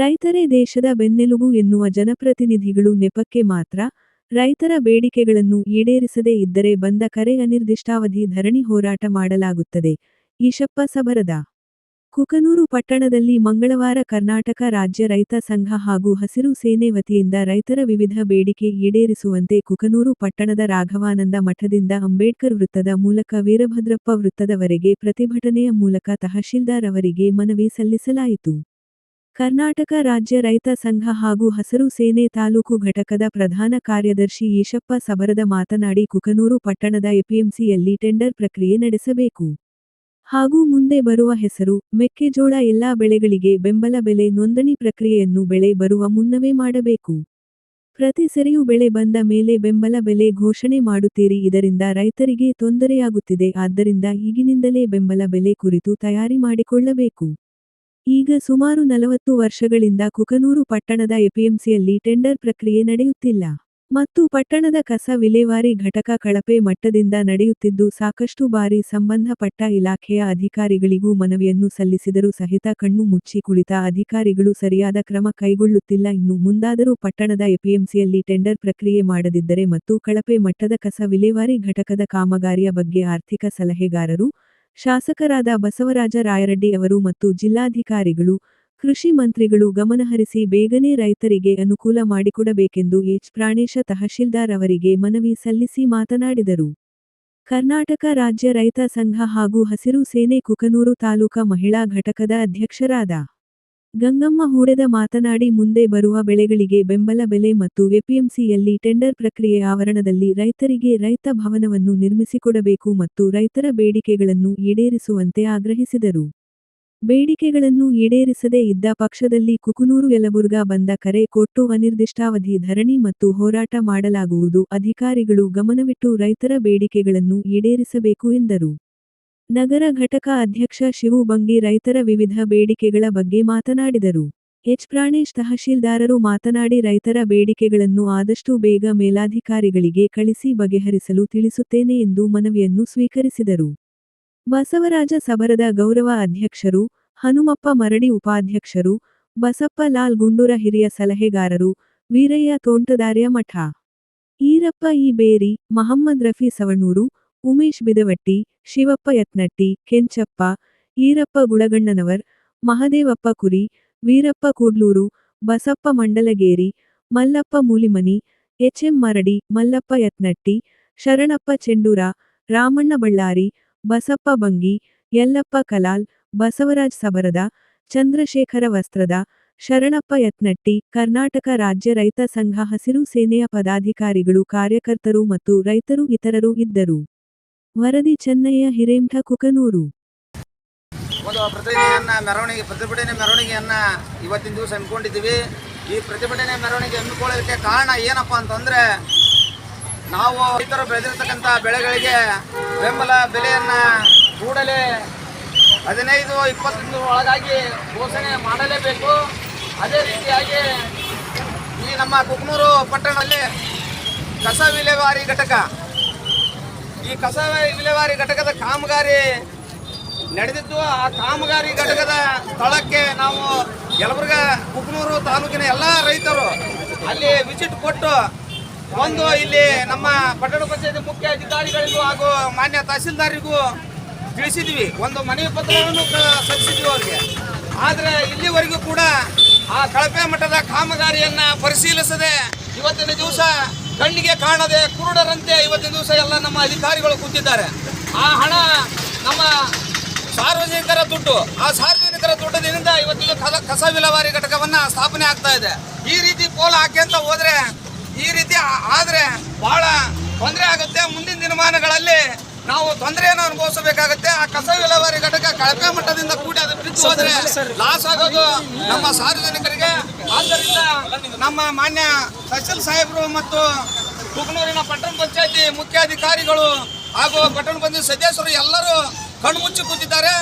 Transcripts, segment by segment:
ರೈತರೇ ದೇಶದ ಬೆನ್ನೆಲುಬು ಎನ್ನುವ ಜನಪ್ರತಿನಿಧಿಗಳು ನೆಪಕ್ಕೆ ಮಾತ್ರ ರೈತರ ಬೇಡಿಕೆಗಳನ್ನು ಈಡೇರಿಸದೇ ಇದ್ದರೆ ಬಂದ ಕರೆ ಅನಿರ್ದಿಷ್ಟಾವಧಿ ಧರಣಿ ಹೋರಾಟ ಮಾಡಲಾಗುತ್ತದೆ. ಈಶಪ್ಪ ಸಬರದ. ಕುಕನೂರು ಪಟ್ಟಣದಲ್ಲಿ ಮಂಗಳವಾರ ಕರ್ನಾಟಕ ರಾಜ್ಯ ರೈತ ಸಂಘ ಹಾಗೂ ಹಸಿರು ಸೇನೆ ವತಿಯಿಂದ ರೈತರ ವಿವಿಧ ಬೇಡಿಕೆ ಈಡೇರಿಸುವಂತೆ ಕುಕನೂರು ಪಟ್ಟಣದ ರಾಘವಾನಂದ ಮಠದಿಂದ ಅಂಬೇಡ್ಕರ್ ವೃತ್ತದ ಮೂಲಕ ವೀರಭದ್ರಪ್ಪ ವೃತ್ತದವರೆಗೆ ಪ್ರತಿಭಟನೆಯ ಮೂಲಕ ತಹಶೀಲ್ದಾರ್ ಅವರಿಗೆ ಮನವಿ ಸಲ್ಲಿಸಲಾಯಿತು. ಕರ್ನಾಟಕ ರಾಜ್ಯ ರೈತ ಸಂಘ ಹಾಗೂ ಹಸರು ಸೇನೆ ತಾಲೂಕು ಘಟಕದ ಪ್ರಧಾನ ಕಾರ್ಯದರ್ಶಿ ಈಶಪ್ಪ ಸಬರದ ಮಾತನಾಡಿ ಕುಕನೂರು ಪಟ್ಟಣದ ಎಪಿಎಂಸಿಯಲ್ಲಿ ಟೆಂಡರ್ ಪ್ರಕ್ರಿಯೆ ನಡೆಸಬೇಕು. ಹಾಗೂ ಮುಂದೆ ಬರುವ ಹೆಸರು, ಮೆಕ್ಕೆಜೋಳ ಎಲ್ಲಾ ಬೆಳೆಗಳಿಗೆ ಬೆಂಬಲ ಬೆಲೆ ನೋಂದಣಿ ಪ್ರಕ್ರಿಯೆಯನ್ನು ಬೆಳೆ ಬರುವ ಮುನ್ನವೇ ಮಾಡಬೇಕು. ಪ್ರತಿ ಸರಿಯು ಬೆಳೆ ಬಂದ ಮೇಲೆ ಬೆಂಬಲ ಬೆಲೆ ಘೋಷಣೆ ಮಾಡುತ್ತೀರಿ, ಇದರಿಂದ ರೈತರಿಗೆ ತೊಂದರೆಯಾಗುತ್ತಿದೆ, ಆದ್ದರಿಂದ ಈಗಿನಿಂದಲೇ ಬೆಂಬಲ ಬೆಲೆ ಕುರಿತು ತಯಾರಿ ಮಾಡಿಕೊಳ್ಳಬೇಕು. ಈಗ ಸುಮಾರು ನಲವತ್ತು ವರ್ಷಗಳಿಂದ ಕುಕನೂರು ಪಟ್ಟಣದ ಎಪಿಎಂಸಿಯಲ್ಲಿ ಟೆಂಡರ್ ಪ್ರಕ್ರಿಯೆ ನಡೆಯುತ್ತಿಲ್ಲ. ಮತ್ತು ಪಟ್ಟಣದ ಕಸ ವಿಲೇವಾರಿ ಘಟಕ ಕಳಪೆ ಮಟ್ಟದಿಂದ ನಡೆಯುತ್ತಿದ್ದು ಸಾಕಷ್ಟು ಬಾರಿ ಸಂಬಂಧಪಟ್ಟ ಇಲಾಖೆಯ ಅಧಿಕಾರಿಗಳಿಗೂ ಮನವಿಯನ್ನು ಸಲ್ಲಿಸಿದರೂ ಸಹಿತ ಕಣ್ಣು ಮುಚ್ಚಿ ಕುಳಿತ ಅಧಿಕಾರಿಗಳು ಸರಿಯಾದ ಕ್ರಮ ಕೈಗೊಳ್ಳುತ್ತಿಲ್ಲ. ಇನ್ನು ಮುಂದಾದರೂ ಪಟ್ಟಣದ ಎಪಿಎಂಸಿಯಲ್ಲಿ ಟೆಂಡರ್ ಪ್ರಕ್ರಿಯೆ ಮಾಡದಿದ್ದರೆ ಮತ್ತು ಕಳಪೆ ಮಟ್ಟದ ಕಸ ವಿಲೇವಾರಿ ಘಟಕದ ಕಾಮಗಾರಿಯ ಬಗ್ಗೆ ಆರ್ಥಿಕ ಸಲಹೆಗಾರರು ಶಾಸಕರಾದ ಬಸವರಾಜ ರಾಯರೆಡ್ಡಿ ಅವರು ಮತ್ತು ಜಿಲ್ಲಾಧಿಕಾರಿಗಳು, ಕೃಷಿ ಮಂತ್ರಿಗಳು ಗಮನಹರಿಸಿ ಬೇಗನೆ ರೈತರಿಗೆ ಅನುಕೂಲ ಮಾಡಿಕೊಡಬೇಕೆಂದು ಎಚ್. ಪ್ರಾಣೇಶ ತಹಶೀಲ್ದಾರ್ ಅವರಿಗೆ ಮನವಿ ಸಲ್ಲಿಸಿ ಮಾತನಾಡಿದರು. ಕರ್ನಾಟಕ ರಾಜ್ಯ ರೈತ ಸಂಘ ಹಾಗೂ ಹಸಿರು ಸೇನೆ ಕುಕನೂರು ತಾಲೂಕಾ ಮಹಿಳಾ ಘಟಕದ ಅಧ್ಯಕ್ಷರಾದ ಗಂಗಮ್ಮ ಹೂಡೆದ ಮಾತನಾಡಿ ಮುಂದೆ ಬರುವ ಬೆಳೆಗಳಿಗೆ ಬೆಂಬಲ ಬೆಲೆ ಮತ್ತು ಎಪಿಎಂಸಿಯಲ್ಲಿ ಟೆಂಡರ್ ಪ್ರಕ್ರಿಯೆ ಆವರಣದಲ್ಲಿ ರೈತರಿಗೆ ರೈತ ಭವನವನ್ನು ನಿರ್ಮಿಸಿಕೊಡಬೇಕು ಮತ್ತು ರೈತರ ಬೇಡಿಕೆಗಳನ್ನು ಈಡೇರಿಸುವಂತೆ ಆಗ್ರಹಿಸಿದರು. ಬೇಡಿಕೆಗಳನ್ನು ಈಡೇರಿಸದೇ ಇದ್ದ ಪಕ್ಷದಲ್ಲಿ ಕುಕುನೂರು, ಯಲಬುರ್ಗಾ ಬಂದ ಕರೆ ಕೊಟ್ಟು ಅನಿರ್ದಿಷ್ಟಾವಧಿ ಧರಣಿ ಮತ್ತು ಹೋರಾಟ ಮಾಡಲಾಗುವುದು. ಅಧಿಕಾರಿಗಳು ಗಮನವಿಟ್ಟು ರೈತರ ಬೇಡಿಕೆಗಳನ್ನು ಈಡೇರಿಸಬೇಕು ಎಂದರು. ನಗರ ಘಟಕ ಅಧ್ಯಕ್ಷ ಶಿವು ಬಂಗಿ ರೈತರ ವಿವಿಧ ಬೇಡಿಕೆಗಳ ಬಗ್ಗೆ ಮಾತನಾಡಿದರು. ಎಚ್. ಪ್ರಾಣೇಶ್ ತಹಶೀಲ್ದಾರರು ಮಾತನಾಡಿ ರೈತರ ಬೇಡಿಕೆಗಳನ್ನು ಆದಷ್ಟು ಬೇಗ ಮೇಲಾಧಿಕಾರಿಗಳಿಗೆ ಕಳಿಸಿ ಬಗೆಹರಿಸಲು ತಿಳಿಸುತ್ತೇನೆ ಎಂದು ಮನವಿಯನ್ನು ಸ್ವೀಕರಿಸಿದರು. ಬಸವರಾಜ ಸಬರದ ಗೌರವ ಅಧ್ಯಕ್ಷರು, ಹನುಮಪ್ಪ ಮರಡಿ ಉಪಾಧ್ಯಕ್ಷರು, ಬಸಪ್ಪ ಲಾಲ್ ಗುಂಡೂರ ಹಿರಿಯ ಸಲಹೆಗಾರರು, ವೀರಯ್ಯ ತೋಂಟದಾರ್ಯ ಮಠ. ಈರಪ್ಪ ಈ ಬೇರಿ, ಮಹಮ್ಮದ್ ರಫಿ ಸವಣೂರು ಉಮೇಶ್ ಬಿದವಟ್ಟಿ, ಶಿವಪ್ಪ ಯತ್ನಟ್ಟಿ, ಕೆಂಚಪ್ಪ, ಈರಪ್ಪ ಗುಳಗಣ್ಣನವರ್ ಮಹದೇವಪ್ಪ ಕುರಿ, ವೀರಪ್ಪ ಕೂಡ್ಲೂರು, ಬಸಪ್ಪ ಮಂಡಲಗೇರಿ, ಮಲ್ಲಪ್ಪ ಮೂಲಿಮನಿ, ಎಚ್ಎಂ ಮರಡಿ, ಮಲ್ಲಪ್ಪ ಯತ್ನಟ್ಟಿ, ಶರಣಪ್ಪ ಚೆಂಡೂರ, ರಾಮಣ್ಣ ಬಳ್ಳಾರಿ, ಬಸಪ್ಪ ಬಂಗಿ, ಯಲ್ಲಪ್ಪ ಕಲಾಲ್, ಬಸವರಾಜ್ ಸಬರದ, ಚಂದ್ರಶೇಖರ ವಸ್ತ್ರದ, ಶರಣಪ್ಪ ಯತ್ನಟ್ಟಿ, ಕರ್ನಾಟಕ ರಾಜ್ಯ ರೈತ ಸಂಘ ಹಸಿರು ಸೇನೆಯ ಪದಾಧಿಕಾರಿಗಳು, ಕಾರ್ಯಕರ್ತರು ಮತ್ತು ರೈತರು ಇತರರು ಇದ್ದರು. ವರದಿ ಚೆನ್ನಯ್ಯ ಹಿರೇಮಠ ಕುಕನೂರು. ಒಂದು ಪ್ರತಿಭಟನೆಯನ್ನ, ಮೆರವಣಿಗೆ, ಪ್ರತಿಭಟನೆ ಮೆರವಣಿಗೆಯನ್ನ ಇವತ್ತಿನ ದಿವಸ ಹಮ್ಮಿಕೊಂಡಿದ್ದೀವಿ. ಈ ಪ್ರತಿಭಟನೆ ಮೆರವಣಿಗೆ ಹಮ್ಮಿಕೊಳ್ಳೋದಕ್ಕೆ ಕಾರಣ ಏನಪ್ಪಾ ಅಂತಂದ್ರೆ, ನಾವು ರೈತರು ಬೆಳೆದಿರ್ತಕ್ಕಂಥ ಬೆಳೆಗಳಿಗೆ ಬೆಂಬಲ ಬೆಲೆಯನ್ನ ಕೂಡಲೇ ಹದಿನೈದು, ಇಪ್ಪತ್ತೊಂದು ಒಳಗಾಗಿ ಘೋಷಣೆ ಮಾಡಲೇಬೇಕು. ಅದೇ ರೀತಿಯಾಗಿ ಈ ನಮ್ಮ ಕುಕ್ನೂರು ಪಟ್ಟಣದಲ್ಲಿ ಕಸ ವಿಲೇವಾರಿ ಘಟಕ ಈ ಕಸ ವಿಲೇವಾರಿ ಘಟಕದ ಕಾಮಗಾರಿ ನಡೆದಿದ್ದು, ಆ ಕಾಮಗಾರಿ ಘಟಕದ ಸ್ಥಳಕ್ಕೆ ನಾವು ಯಲಬುರ್ಗ, ಕುಕ್ನೂರು ತಾಲೂಕಿನ ಎಲ್ಲ ರೈತರು ಅಲ್ಲಿ ವಿಸಿಟ್ ಕೊಟ್ಟು ಒಂದು ಇಲ್ಲಿ ನಮ್ಮ ಪಟ್ಟಣ ಪಂಚಾಯತ್ ಮುಖ್ಯ ಅಧಿಕಾರಿಗಳಿಗೂ ಹಾಗೂ ಮಾನ್ಯ ತಹಸೀಲ್ದಾರಿಗೂ ತಿಳಿಸಿದ್ವಿ. ಒಂದು ಮನವಿ ಪತ್ರವನ್ನು ಸಲ್ಲಿಸಿದ್ವಿ ಅವರಿಗೆ. ಆದರೆ ಇಲ್ಲಿವರೆಗೂ ಕೂಡ ಆ ಕಳಪೆ ಮಟ್ಟದ ಕಾಮಗಾರಿಯನ್ನು ಪರಿಶೀಲಿಸದೆ ಇವತ್ತಿನ ದಿವಸ ಕಣ್ಣಿಗೆ ಕಾಣದೆ ಕುರುಡರಂತೆ ಇವತ್ತಿನ ದಿವಸ ಎಲ್ಲ ನಮ್ಮ ಅಧಿಕಾರಿಗಳು ಕೂತಿದ್ದಾರೆ. ಆ ಹಣ ನಮ್ಮ ಸಾರ್ವಜನಿಕರ ದುಡ್ಡು ಆ ಸಾರ್ವಜನಿಕರ ದುಡ್ಡಿನಿಂದ ಇವತ್ತಿನ ಕಸ- ಕಸ ವಿಲೇವಾರಿ ಘಟಕವನ್ನ ಸ್ಥಾಪನೆ ಆಗ್ತಾ ಇದೆ. ಈ ರೀತಿ ಪೋಲ ಹಾಕ್ಯಂತ ಹೋದ್ರೆ ಈ ರೀತಿ ಆದ್ರೆ ಬಹಳ ತೊಂದರೆ ಆಗುತ್ತೆ. ಮುಂದಿನ ದಿನಮಾನಗಳಲ್ಲಿ ನಾವು ತೊಂದರೆಯನ್ನು ಅನುಭವಿಸಬೇಕಾಗುತ್ತೆ. ಆ ಕಸ ವಿಲೇವಾರಿ ಘಟಕ ಕಳಪೆ ಮಟ್ಟದಿಂದ ಕೂಡಿ ಅದು ಬಿದ್ದು ಹೋದ್ರೆ ಲಾಸ್ ಆಗೋದು ನಮ್ಮ ಸಾರ್ವಜನಿಕರಿಗೆ ಆದ್ದರಿಂದ ನಮ್ಮ ಮಾನ್ಯ ತಹಸೀಲ್ ಸಾಹೇಬರು ಮತ್ತು ಕುಗ್ನೂರಿನ ಪಟ್ಟಣ ಪಂಚಾಯತಿ ಮುಖ್ಯಾಧಿಕಾರಿಗಳು ಹಾಗೂ ಪಟ್ಟಣ ಪಂಚಾಯತ್ ಸದಸ್ಯರು ಎಲ್ಲರೂ ಕಣ್ಮುಚ್ಚಿ ಕೂತಿದ್ದಾರೆ.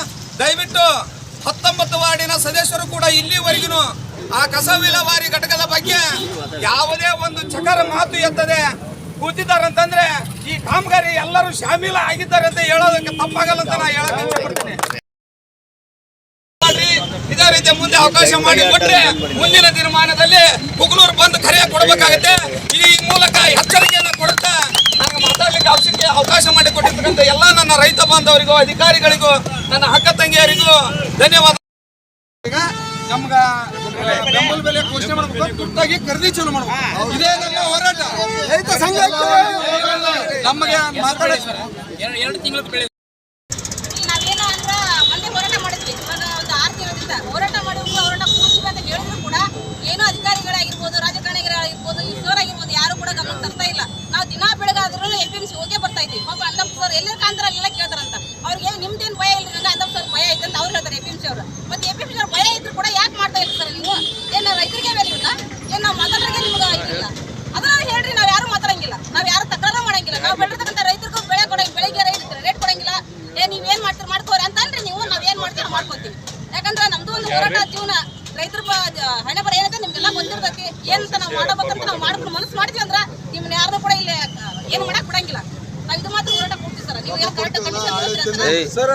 ದಯವಿಟ್ಟು ಹತ್ತೊಂಬತ್ತು ವಾರ್ಡಿನ ಸದಸ್ಯರು ಕೂಡ ಇಲ್ಲಿವರೆಗೂ ಆ ಕಸ ವಿಲೇವಾರಿ ಘಟಕದ ಬಗ್ಗೆ ಯಾವುದೇ ಒಂದು ಚಕರ ಮಾತು ಎತ್ತದೆ ಕೂತಿದ್ದಾರೆ ಅಂತಂದ್ರೆ ಈ ಕಾಮಗಾರಿ ಎಲ್ಲರೂ ಶಾಮೀಲ ಆಗಿದ್ದಾರೆ ಅಂತ ಹೇಳೋದಕ್ಕೆ ತಪ್ಪಾಗಲ್ಲ ಅಂತ ನಾ ಹೇಳಕ್ಕೆ ಇಷ್ಟಪಡ್ತೀನಿ ಮತ್ತೆ ಮುಂದೆ ಅವಕಾಶ ಮಾಡಿ ಕೊಟ್ಟರೆ ಮುಂದಿನ ತೀರ್ಮಾನದಲ್ಲಿ ಕುಗ್ಲೂರು ಬಂದು ಕರೆ ಕೊಡಬೇಕಾಗತ್ತೆ. ಈ ಮೂಲಕ ಎಚ್ಚರಿಕೆಯನ್ನು ಕೊಡುತ್ತಾ ನನಗೆ ಮಾತಾಡಲಿಕ್ಕೆ ಅವಶ್ಯಕ್ಕೆ ಅವಕಾಶ ಮಾಡಿ ಕೊಟ್ಟಿರ್ತಕ್ಕಂಥ ಎಲ್ಲ ನನ್ನ ರೈತ ಬಾಂಧವರಿಗೂ ಅಧಿಕಾರಿಗಳಿಗೂ ನನ್ನ ಅಕ್ಕ ತಂಗಿಯರಿಗೂ ಧನ್ಯವಾದ. ಈಗ ನಮ್ಗ ಬೆಂಬಲ ಬೆಲೆ ಘೋಷಣೆ ಮಾಡಬೇಕು ತುರ್ತಾಗಿ ಖರೀದಿ ಚಲೋ ಮಾಡಬೇಕು. ಇದೇ ನಮ್ಮ ಹೋರಾಟ. ರೈತ ಸಂಘ ನಮಗೆ ಮಾತಾಡ ನಾವೇನು ಅಂದ್ರ ಮೊನ್ನೆ ಹೋರಾಟ ಮಾಡಿದ್ವಿ ಇವಾಗ ಒಂದು ಆರು ತಿಂಗಳಿಂದ ಹೋರಾಟ ಮಾಡಿದ್ವಿ ಹೋರಾಟ ಕೂಡ್ತೀವಿ ಅಂತ ಹೇಳಿದ್ರು ಕೂಡ ಏನೋ ಅಧಿಕಾರಿಗಳಾಗಿರ್ಬೋದು ರಾಜಕಾರಣಿಗಳಾಗಿರ್ಬೋದು ಇವ್ರು ಆಗಿರ್ಬೋದು ಯಾರು ಕೂಡ ಗಮನ ತರ್ತಾ ಇಲ್ಲ ನಾವು ದಿನ ಬೆಳಗಾದ್ರೂ ಎ ಪಿ ಎಂ ಸಿ ಹೋಗೇ ಬರ್ತಾ ಇದ್ವಿ ಪಾಪ ಅಂದಪ್ಪ ಕಾಂತರಲ್ಲೆಲ್ಲ ಕೇಳ್ತಾರಂತ. ಅವ್ರಿಗೆ ನಿಮ್ದೇನು ಭಯ ಇಲ್ಲ ಅಂತ ಅಂದಪ್ಪ ಸರ್ ಭಯ ಐತೆ ಅಂತ ಅವ್ರು ಹೇಳ್ತಾರೆ ಎ ಪಿ ಎಂ ಸಿ ಅವರು. ಮತ್ತೆ ಎ ಪಿ ಎಂ ಸಿ ಅವ್ರ ಭಯ ಇದ್ರು ಕೂಡ ಯಾಕೆ ಮಾಡ್ತಾ ಇಲ್ಲ ಸರ್ ನೀವು? ಏನು ರೈತರಿಗೆ ಬೆಲೆ ಇಲ್ಲ ಏನು ನಾವು ಮಾತಾಡೋರಿಗೆ ನಿಮ್ಗೆ ಇದಿಲ್ಲ ಅದನ್ನ ಹೇಳ್ರಿ ನಾವು ಯಾರು ಮಾತಾಡಂಗಿಲ್ಲ. ನಾವು ಯಾರು ತಕರಾರ ಮಾಡಂಗಿಲ್ಲ. ನಾವು ಬೆಳೆದಿರ್ತಕ್ಕಂಥ ರೈತರಿಗೂ ಬೆಳೆ ಕೊಡಂಗಿಲ್ಲ ಬೆಳಿಗ್ಗೆ ರೈತ ರೇಟ್ ಕೊಡಂಗಿಲ್ಲ. ಏ ನೀವು ಏನು ಮಾಡ್ತೀರಿ ಮಾಡ್ಕೋರಿ ಅಂತ ಅಲ್ರಿ ನೀವು ನಾವು ಏನು ಮಾಡ್ತೀರಿ ಮಾಡ್ಕೋತೀವಿ. ಯಾಕಂದ್ರೆ ನಮ್ದು ಒಂದು ಹೋರಾಟ ಜೀವನ. ರೈತರ ಹಣೆ ಬರ ಏನಂತ ನಿಮ್ಗೆಲ್ಲ ಗೊತ್ತಿರ್ತೈತಿ. ಏನಂತ ನಾವು ಮಾಡಬೇಕಂತ ನಾವು ಮಾಡ್ಕೊಂಡು ಮನಸ್ಸು ಮಾಡ್ತೀವಿ ಅಂದ್ರೆ ನಿಮ್ಮನ್ನ ಯಾರು ಕೂಡ ಇಲ್ಲಿ ಏನು ಮಾಡಕ್ ಬಿಡಂಗಿಲ್ಲ. ನಾವು ಇದು ಮಾತ್ರ ಹೋರಾಟ ಸರ್.